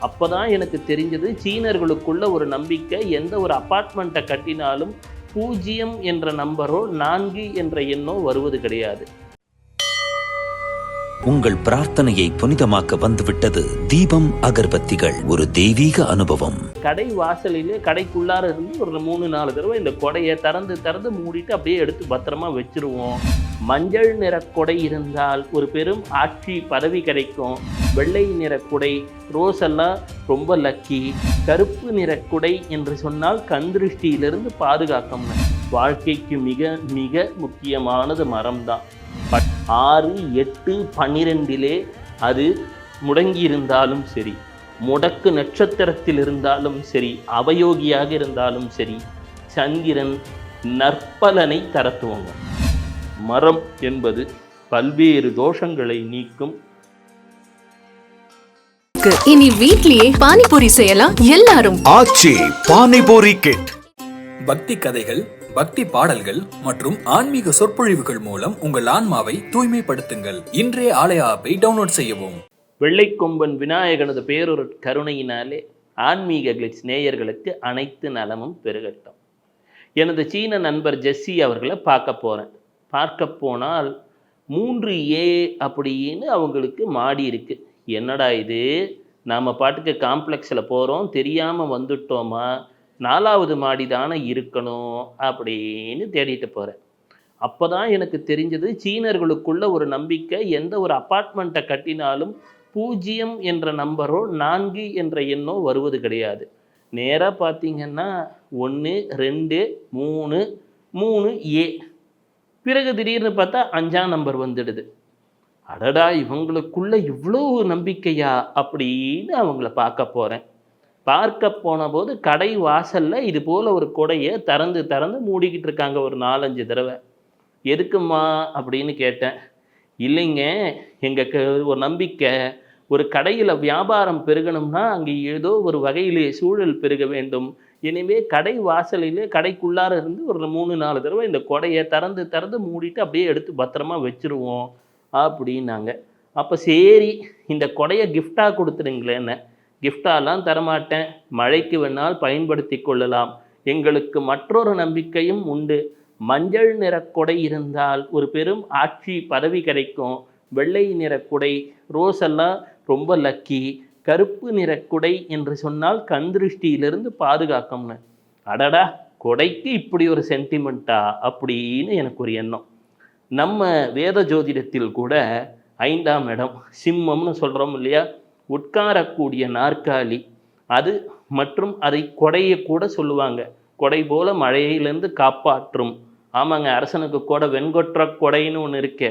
அப்போ தான் எனக்கு தெரிஞ்சது சீனர்களுக்குள்ள ஒரு நம்பிக்கை எந்த ஒரு அப்பார்ட்மெண்ட்டை கட்டினாலும் பூஜ்ஜியம் என்ற நம்பரோ நான்கு என்ற எண்ணோ வருவது கிடையாது. உங்கள் பிரார்த்தனையை புனிதமாக்க வந்துவிட்டது தீபம் அகர்பத்திகள். ஒரு தெய்வீக அனுபவம். கடை வாசலிலே கடைக்குள்ளார இருந்து ஒரு மூணு நாலு தடவை இந்த கொடையை திறந்து திறந்து மூடிட்டு அப்படியே எடுத்து பத்திரமா வச்சிருவோம். மஞ்சள் நிற கொடை இருந்தால் ஒரு பெரும் ஆட்சி பதவி கிடைக்கும். வெள்ளை நிற குடை ரோஸ் எல்லாம் ரொம்ப லக்கி. கருப்பு நிற குடை என்று சொன்னால் கண் திருஷ்டியிலிருந்து பாதுகாக்கும் வாழ்க்கைக்கு மிக மிக முக்கியமானது மரம் தான் ஆறு எட்டு பன்னிரெண்டிலே அது முடங்கி இருந்தாலும் சரி முடக்கு நட்சத்திரத்தில் இருந்தாலும் சரி அவயோகியாக இருந்தாலும் சரி சந்திரன் நற்பலனை தரத்துவங்க. மரம் என்பது பல்வேறு தோஷங்களை நீக்கும். இனி வீட்லயே பானிபூரி செய்யலாம். எல்லாரும். ஆச்சி பானிபூரி கிட். பக்தி கதைகள் பக்தி பாடல்கள் மற்றும் ஆன்மீக சொற்பொழிவுகள் மூலம் உங்கள் ஆன்மாவை தூய்மைப்படுத்துங்கள். இன்றைய ஆலய ஆப்பை டவுன்லோட் செய்யவும். வெள்ளைக்கொம்பன் விநாயகனது பேரொரு கருணையினாலே ஆன்மீக கிளிட்ஸ் நேயர்களுக்கு அனைத்து நலமும் பெருகட்டும். எனது சீன நண்பர் ஜெஸ்ஸி அவர்களை பார்க்க போகிறேன் பார்க்க போனால் மூன்று ஏ அப்படின்னு அவங்களுக்கு மாடி இருக்கு. என்னடா இது? நாம் பாட்டுக்கு காம்ப்ளெக்ஸில் போகிறோம் தெரியாமல் வந்துட்டோமா? நாலாவது மாடி தானே இருக்கணும் அப்படின்னு தேடிட்டு போகிறேன் அப்போ தான் எனக்கு தெரிஞ்சது சீனர்களுக்குள்ள ஒரு நம்பிக்கை எந்த ஒரு அப்பார்ட்மெண்ட்டை கட்டினாலும் பூஜ்ஜியம் என்ற நம்பரோ நான்கு என்ற எண்ணோ வருவது கிடையாது. நேராக பார்த்தீங்கன்னா ஒன்று ரெண்டு மூணு மூணு ஏ. பிறகு திடீர்னு பார்த்தா அஞ்சாம் நம்பர் வந்துடுது. அடடா இவங்களுக்குள்ள இவ்வளோ நம்பிக்கையா அப்படின்னு அவங்கள பார்க்க போகிறேன் பார்க்க போன போது கடை வாசலில் இது போல் ஒரு கொடையை திறந்து திறந்து மூடிக்கிட்டு இருக்காங்க ஒரு நாலஞ்சு தடவை. எதுக்குமா அப்படின்னு கேட்டேன். இல்லைங்க எங்களுக்கு ஒரு நம்பிக்கை. ஒரு கடையில் வியாபாரம் பெருகணும்னா அங்கே ஏதோ ஒரு வகையிலே சூழல் பெருக வேண்டும். எனவே கடை வாசலிலே கடைக்குள்ளார இருந்து ஒரு மூணு நாலு தடவை இந்த கொடையை திறந்து திறந்து மூடிட்டு அப்படியே எடுத்து பத்திரமா வச்சுருவோம் அப்படின்னாங்க. அப்போ சரி இந்த கொடையை கிஃப்டாக கொடுத்துருங்களேன்னு கிஃப்டாலாம் தரமாட்டேன். மழைக்கு வேணால் பயன்படுத்தி கொள்ளலாம். எங்களுக்கு மற்றொரு நம்பிக்கையும் உண்டு. மஞ்சள் நிற கொடை இருந்தால் ஒரு பெரும் ஆட்சி பதவி கிடைக்கும். வெள்ளை நிற குடை ரோஸ் எல்லாம் ரொம்ப லக்கி. கருப்பு நிற குடை என்று சொன்னால் கண் திருஷ்டியிலிருந்து பாதுகாக்கும்னு. அடடா கொடைக்கு இப்படி ஒரு சென்டிமெண்ட்டா? அப்படின்னு எனக்கு ஒரு எண்ணம். நம்ம வேத ஜோதிடத்தில் கூட ஐந்தாம் இடம் சிம்மம்னு சொல்கிறோம் இல்லையா? உட்காரக்கூடிய நாற்காலி அது மற்றும் அதை கொடையை கூட சொல்லுவாங்க. கொடை போல மழையிலேருந்து காப்பாற்றும். ஆமாங்க அரசனுக்கு கொடை வெண்கொற்ற கொடைன்னு ஒன்று இருக்கே.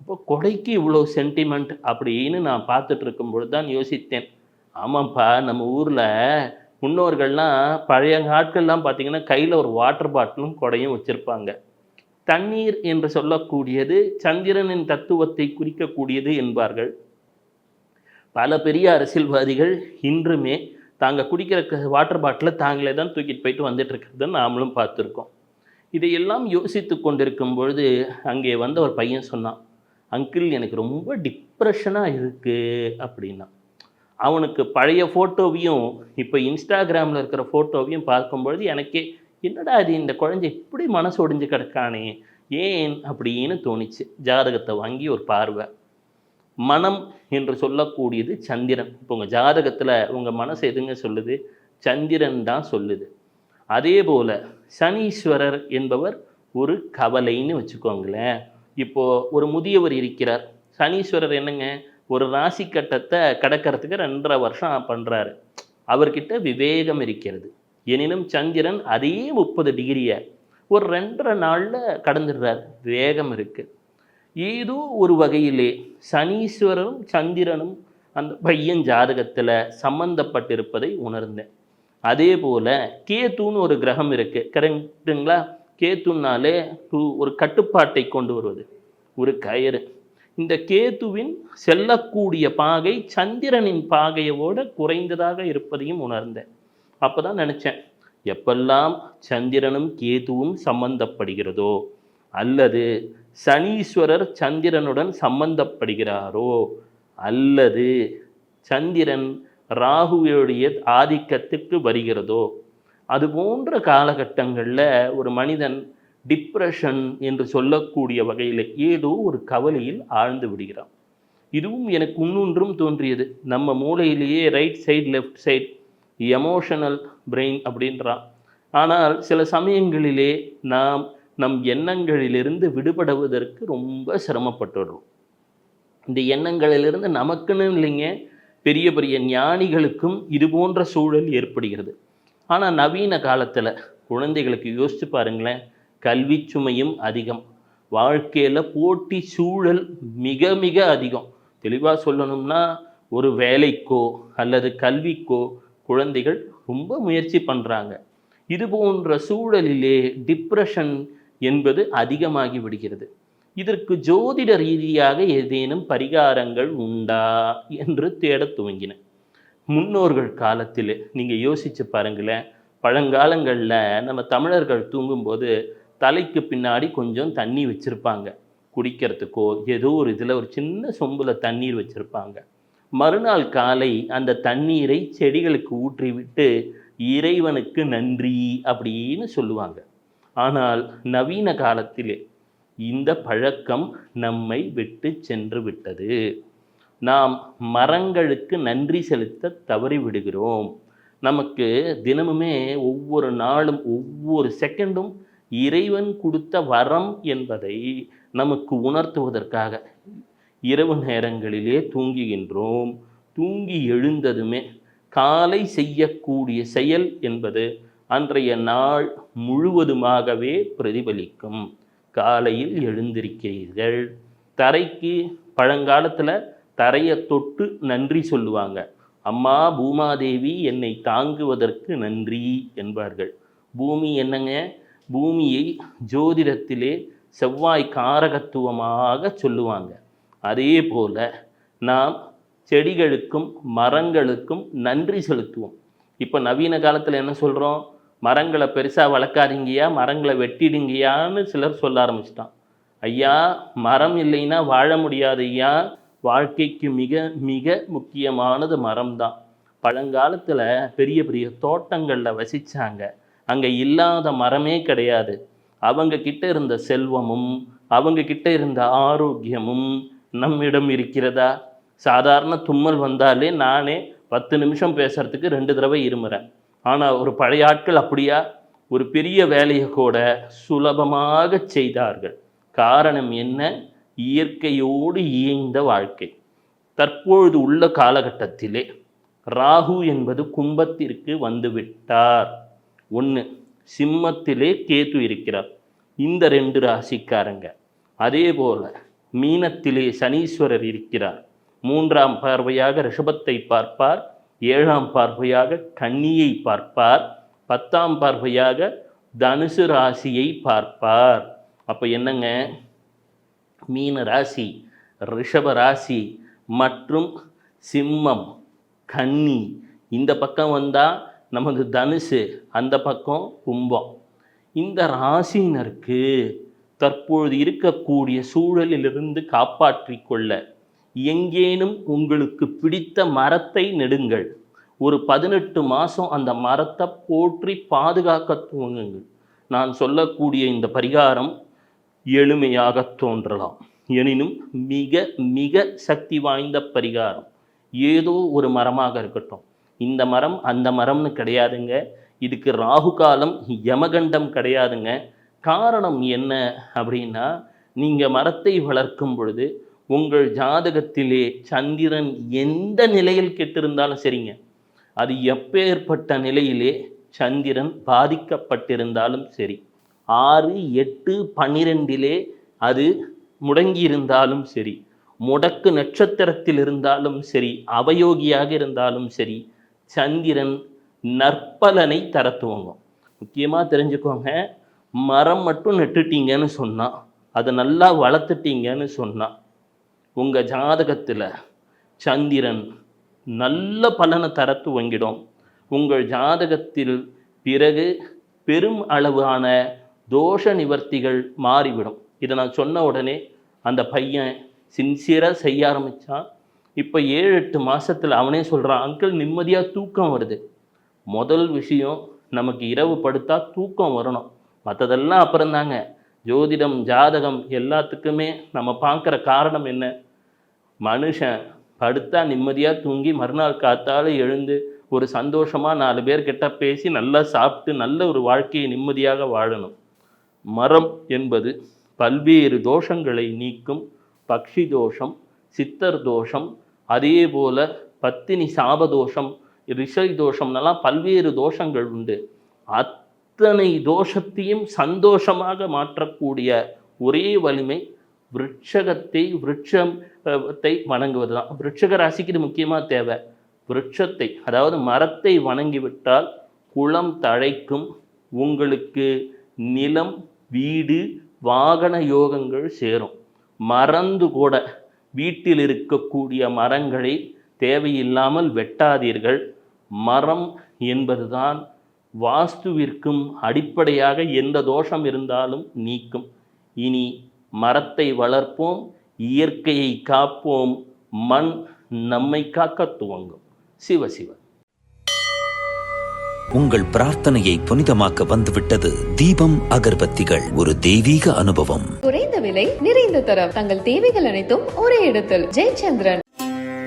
அப்போ கொடைக்கு இவ்வளோ சென்டிமெண்ட் அப்படின்னு நான் பார்த்துட்டு இருக்கும்பொழுது தான் யோசித்தேன். ஆமாம்ப்பா நம்ம ஊரில் முன்னோர்கள்லாம் பழைய நாட்கள்லாம் பார்த்திங்கன்னா கையில் ஒரு வாட்டர் பாட்டிலும் கொடையும் வச்சுருப்பாங்க. தண்ணீர் என்று சொல்லக்கூடியது சந்திரனின் தத்துவத்தை குறிக்கக்கூடியது என்பார்கள். பல பெரிய அரசியல்வாதிகள் இன்றுமே தாங்கள் குடிக்கிற க- வாட்டர் பாட்டிலை தாங்களே தான் தூக்கிட்டு போயிட்டு வந்துட்டு நாமளும் பார்த்துருக்கோம். இதையெல்லாம் யோசித்து கொண்டிருக்கும் பொழுது அங்கே வந்த ஒரு பையன் சொன்னான் அங்கிள் எனக்கு ரொம்ப டிப்ரெஷனாக இருக்குது அப்படின்னா அவனுக்கு பழைய ஃபோட்டோவையும் இப்போ இன்ஸ்டாகிராமில் இருக்கிற ஃபோட்டோவையும் பார்க்கும்பொழுது எனக்கே என்னடா அது இந்த குழந்தை இப்படி மனசு ஒடிஞ்சு கிடக்கானே ஏன்? அப்படின்னு தோணுச்சு. ஜாதகத்தை வாங்கி ஒரு பார்வை. மனம் என்று சொல்லக்கூடியது சந்திரன். இப்போ உங்கள் ஜாதகத்தில் உங்கள் மனசு எதுங்க சொல்லுது? சந்திரன் தான் சொல்லுது. அதே போல் சனீஸ்வரர் என்பவர் ஒரு கவலைன்னு வச்சுக்கோங்களேன். இப்போது ஒரு முதியவர் இருக்கிறார். சனீஸ்வரர் என்னங்க? ஒரு ராசி கட்டத்தை கடக்கிறதுக்கு ரெண்டரை வருஷம் பண்ணுறாரு அவர்கிட்ட விவேகம் இருக்கிறது. எனினும் சந்திரன் அதே முப்பது டிகிரியை ஒரு ரெண்டரை நாளில் கடந்துடுறார். வேகம் இருக்குது ஏதோ ஒரு வகையிலே சனீஸ்வரரும் சந்திரனும் அந்த பையன் ஜாதகத்தில் சம்பந்தப்பட்டிருப்பதை உணர்ந்தேன். அதே போல் கேத்துன்னு ஒரு கிரகம் இருக்குது கரெக்டுங்களா? கேத்துனாலே ஒரு கட்டுப்பாட்டை கொண்டு வருவது. ஒரு கயிறு. இந்த கேத்துவின் செல்லக்கூடிய பாகை சந்திரனின் பாகையோட குறைந்ததாக இருப்பதையும் உணர்ந்தேன். அப்போ தான் நினச்சேன் எப்பெல்லாம் சந்திரனும் கேதுவும் சம்பந்தப்படுகிறதோ அல்லது சனீஸ்வரர் சந்திரனுடன் சம்பந்தப்படுகிறாரோ? அல்லது சந்திரன் ராகுவினுடைய ஆதிக்கத்துக்கு வருகிறதோ? அது போன்ற காலகட்டங்களில் ஒரு மனிதன் டிப்ரெஷன் என்று சொல்லக்கூடிய வகையில் ஏதோ ஒரு கவலையில் ஆழ்ந்து விடுகிறான். இதுவும் எனக்கு இன்னொன்றும் தோன்றியது. நம்ம மூளையிலேயே right side left side emotional brain அப்படின்றான். ஆனால் சில சமயங்களிலே நாம் நம் எண்ணங்களிலிருந்து விடுபடுவதற்கு ரொம்ப சிரமப்பட்டுடுறோம். இந்த எண்ணங்களிலிருந்து நமக்குன்னு இல்லைங்க பெரிய பெரிய ஞானிகளுக்கும் இது போன்ற சூழல் ஏற்படுகிறது. ஆனால் நவீன காலத்தில் குழந்தைகளுக்கு யோசித்து பாருங்களேன் கல்வி சுமையும் அதிகம். வாழ்க்கையில் போட்டி சூழல் மிக மிக அதிகம். தெளிவாக சொல்லணும்னா ஒரு வேலைக்கோ அல்லது கல்விக்கோ குழந்தைகள் ரொம்ப முயற்சி பண்ணுறாங்க இது போன்ற சூழலிலே டிப்ரெஷன் என்பது அதிகமாகி விடுகிறது. இதற்கு ஜோதிட ரீதியாக ஏதேனும் பரிகாரங்கள் உண்டா என்று தேடத் துவங்கின. முன்னோர்கள் காலத்தில் நீங்கள் யோசிச்சு பாருங்களேன். பழங்காலங்களில் நம்ம தமிழர்கள் தூங்கும்போது தலைக்கு பின்னாடி கொஞ்சம் தண்ணி வச்சுருப்பாங்க. குடிக்கிறதுக்கோ ஏதோ ஒரு இதில் ஒரு சின்ன சொம்பில் தண்ணீர் வச்சுருப்பாங்க. மறுநாள் காலை அந்த தண்ணீரை செடிகளுக்கு ஊற்றிவிட்டு இறைவனுக்கு நன்றி அப்படின்னு சொல்லுவாங்க. ஆனால் நவீன காலத்திலே இந்த பழக்கம் நம்மை விட்டு சென்று விட்டது. நாம் மரங்களுக்கு நன்றி செலுத்த தவறி விடுகிறோம். நமக்கு தினமுமே ஒவ்வொரு நாளும் ஒவ்வொரு செகண்டும் இறைவன் கொடுத்த வரம் என்பதை நமக்கு உணர்த்துவதற்காக இரவு நேரங்களிலே தூங்குகின்றோம். தூங்கி எழுந்ததுமே காலை செய்யக்கூடிய செயல் என்பது அன்றைய நாள் முழுவதுமாகவே பிரதிபலிக்கும். காலையில் எழுந்திருக்கிறீர்கள். தரைக்கு பழங்காலத்தில் தரையை தொட்டு நன்றி சொல்லுவாங்க. அம்மா பூமாதேவி என்னை தாங்குவதற்கு நன்றி என்பார்கள். பூமி என்னங்க? பூமியை ஜோதிடத்திலே செவ்வாய் காரகத்துவமாக சொல்லுவாங்க. அதே போல் நாம் செடிகளுக்கும் மரங்களுக்கும் நன்றி செலுத்துவோம். இப்போ நவீன காலத்தில் என்ன சொல்கிறோம் மரங்களை பெருசாக வளர்க்காதீங்கயா மரங்களை வெட்டிடுங்கயான்னு சிலர் சொல்ல ஆரம்பிச்சிட்டான். ஐயா மரம் இல்லைன்னா வாழ முடியாது ஐயா வாழ்க்கைக்கு மிக மிக முக்கியமானது மரம் தான் பழங்காலத்தில் பெரிய பெரிய தோட்டங்களில் வசித்தாங்க அங்கே இல்லாத மரமே கிடையாது. அவங்க கிட்ட இருந்த செல்வமும் அவங்க கிட்ட இருந்த ஆரோக்கியமும் நம்மிடம் இருக்கிறதா? சாதாரண தும்மல் வந்தாலே நானே பத்து நிமிஷம் பேசுறதுக்கு ரெண்டு தடவை இருமுறேன். ஆனால் ஒரு பழைய ஆட்கள் அப்படியா? ஒரு பெரிய வேலையை கூட சுலபமாக செய்தார்கள். காரணம் என்ன? இயற்கையோடு இயைந்த வாழ்க்கை. தற்பொழுது உள்ள காலகட்டத்திலே ராகு என்பது கும்பத்திற்கு வந்துவிட்டார். ஒன்று சிம்மத்திலே கேத்து இருக்கிறார். இந்த ரெண்டு ராசிக்காரங்க. அதே போல் மீனத்திலே சனீஸ்வரர் இருக்கிறார். மூன்றாம் பார்வையாக ரிஷபத்தை பார்ப்பார். ஏழாம் பார்வையாக கன்னியை பார்ப்பார். பத்தாம் பார்வையாக தனுசு ராசியை பார்ப்பார். அப்போ என்னங்க? மீன ராசி ரிஷப ராசி மற்றும் சிம்மம் கன்னி. இந்த பக்கம் வந்தால் நமது தனுசு அந்த பக்கம் கும்பம். இந்த ராசினருக்கு தற்பொழுது இருக்கக்கூடிய சூழலிலிருந்து காப்பாற்றிக்கொள்ள எங்கேனும் உங்களுக்கு பிடித்த மரத்தை நெடுங்கள். ஒரு பதினெட்டு மாதம் அந்த மரத்தை போற்றி பாதுகாக்க துவங்குங்கள். நான் சொல்லக்கூடிய இந்த பரிகாரம் எளிமையாக தோன்றலாம். எனினும் மிக மிக சக்தி வாய்ந்த பரிகாரம். ஏதோ ஒரு மரமாக இருக்கட்டும். இந்த மரம் அந்த மரம்னு கிடையாதுங்க. இதுக்கு ராகு காலம் யமகண்டம் கிடையாதுங்க. காரணம் என்ன அப்படின்னா நீங்கள் மரத்தை வளர்க்கும் பொழுது உங்கள் ஜாதகத்திலே சந்திரன் எந்த நிலையில் கெட்டிருந்தாலும் சரிங்க. அது எப்பேற்பட்ட நிலையிலே சந்திரன் பாதிக்கப்பட்டிருந்தாலும் சரி. ஆறு எட்டு பன்னிரெண்டிலே அது முடங்கி இருந்தாலும் சரி. முடக்கு நட்சத்திரத்தில் இருந்தாலும் சரி அவயோகியாக இருந்தாலும் சரி சந்திரன் நற்பலனை தர துவங்கும் முக்கியமாக தெரிஞ்சுக்கோங்க மரம் மட்டும் நட்டுட்டீங்கன்னு சொன்னால் அதை நல்லா வளர்த்துட்டீங்கன்னு சொன்னால் உங்கள் ஜாதகத்தில் சந்திரன் நல்ல பலனை தர துவங்கிடும். உங்கள் ஜாதகத்தில் பிறகு பெரும் அளவான தோஷ நிவர்த்திகள் மாறிவிடும். இதை நான் சொன்ன உடனே அந்த பையன் சின்சியராக செய்ய ஆரம்பித்தான் இப்போ ஏழு எட்டு மாதத்தில் அவனே சொல்கிறான் அங்கிள் நிம்மதியாக தூக்கம் வருது. முதல் விஷயம் நமக்கு இரவு படுத்தா தூக்கம் வரணும். மற்றதெல்லாம் அப்புறம்தாங்க. ஜோதிடம் ஜாதகம் எல்லாத்துக்குமே நம்ம பார்க்குற காரணம் என்ன? மனுஷன் படுத்தா நிம்மதியாக தூங்கி மறுநாள் காத்தால் எழுந்து ஒரு சந்தோஷமாக நாலு பேர்கிட்ட பேசி நல்லா சாப்பிட்டு நல்ல ஒரு வாழ்க்கையை நிம்மதியாக வாழணும். மரம் என்பது பல்வேறு தோஷங்களை நீக்கும் பக்ஷி தோஷம் சித்தர் தோஷம் அதே போல் பத்தினி சாபதோஷம் ரிஷை தோஷம்னெல்லாம் பல்வேறு தோஷங்கள் உண்டு. அத்தனை தோஷத்தையும் சந்தோஷமாக மாற்றக்கூடிய ஒரே வலிமை விருட்சகத்தை விருட்சத்தை வணங்குவது தான் விருட்சக ராசிக்கு இது முக்கியமாக தேவை. விருட்சத்தை அதாவது மரத்தை வணங்கிவிட்டால் குளம் தழைக்கும் உங்களுக்கு நிலம் வீடு வாகன யோகங்கள் சேரும். மறந்து கூட வீட்டில் இருக்கக்கூடிய மரங்களை தேவையில்லாமல் வெட்டாதீர்கள். மரம் என்பதுதான் வாஸ்துவிற்கும் அடிப்படையாக எந்த தோஷம் இருந்தாலும் நீக்கும். இனி மரத்தை வளர்ப்போம் இயற்கையை காப்போம் மண் நம்மை காக்க துவங்கும். சிவ சிவ. உங்கள் பிரார்த்தனையை புனிதமாக்க வந்துவிட்டது தீபம் அகர்பத்திகள். ஒரு தெய்வீக அனுபவம். குறைந்த விலை நிறைந்த தரம். தங்கள் தேவைகள் அனைத்தும் ஒரே இடத்தில். ஜெயச்சந்திரன்.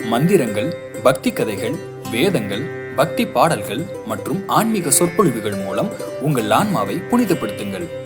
மந்திரங்கள் பக்தி கதைகள் வேதங்கள் பக்தி பாடல்கள் மற்றும் ஆன்மீக சொற்பொழிவுகள் மூலம் உங்கள் ஆன்மாவை புனிதப்படுத்துங்கள்.